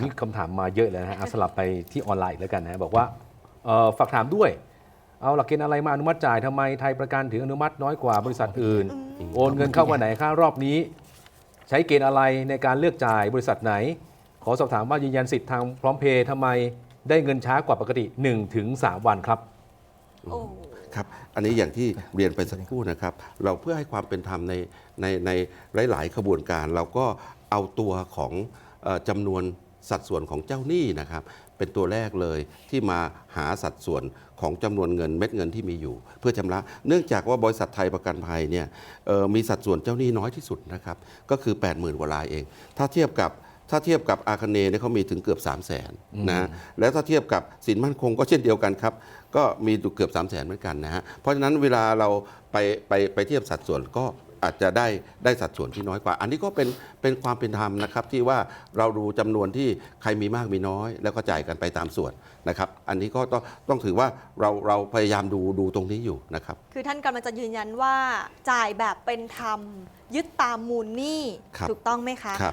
นี่คำถามมาเยอะเลยนะฮะเอาสลับไปที่ออนไลน์อีกแล้วกันนะฮะบอกว่าเอ่อฝากถามด้วย เอาหลักเกณฑ์อะไรมาอนุมัติจ่ายทำไมไทยประกันถึงอนุมัติน้อยกว่าบริษัทอื่น โอนเงินเข้ามาไหนค่ารอบนี้ ใช้เกณฑ์อะไรในการเลือกจ่ายบริษัทไหน ขอสอบถามว่ายืนยันสิทธิ์ทางพร้อมเพย์ทำไมได้เงินช้ากว่าปกติ1-3วันครับโอ้ครับอันนี้อย่างที่เรียนไปสักครู่นะครับ เราเพื่อให้ความเป็นธรรมในในในหลาย ๆ ขบวนการ เราก็เอาตัวของเออจำนวน สัดส่วนของเจ้าหนี้นะครับ เป็นตัวแรกเลยที่มาหาสัดส่วนของจำนวนเงินเม็ดเงินที่มีอยู่ เพื่อชำระ เนื่องจากว่าบริษัทไทยประกันภัยเนี่ยเอ่อมีสัดส่วนเจ้าหนี้น้อยที่สุดนะครับก็คือ 80,000กว่ารายเอง ถ้าเทียบกับถ้าเทียบกับอาคเนย์เนี่ยเขามีถึงเกือบ 3 0 0แสนนะฮะแล้วถ้าเทียบกับสินมั่นคงก็เช่นเดียวกันครับ ก็มีเกือบ 3 0 0แสนเหมือนกันนะฮะเพราะฉะนั้นเวลาเราไปไปไปเทียบสัดส่วนก็ อาจจะได้ได้สัดส่วนที่น้อยกว่า อันนี้ก็เป็นเป็นความเป็นธรรมนะครับที่ว่าเราดูจำนวนที่ใครมีมากมีน้อย แล้วก็จ่ายกันไปตามส่วนนะครับ อันนี้ก็ต้องต้องถือว่าเราเราพยายามดูดูตรงนี้อยู่นะครับ คือท่านกำลังจะยืนยันว่าจ่ายแบบเป็นธรรมยึดตามมูลหนี้ครับถูกต้องไหมคะครับ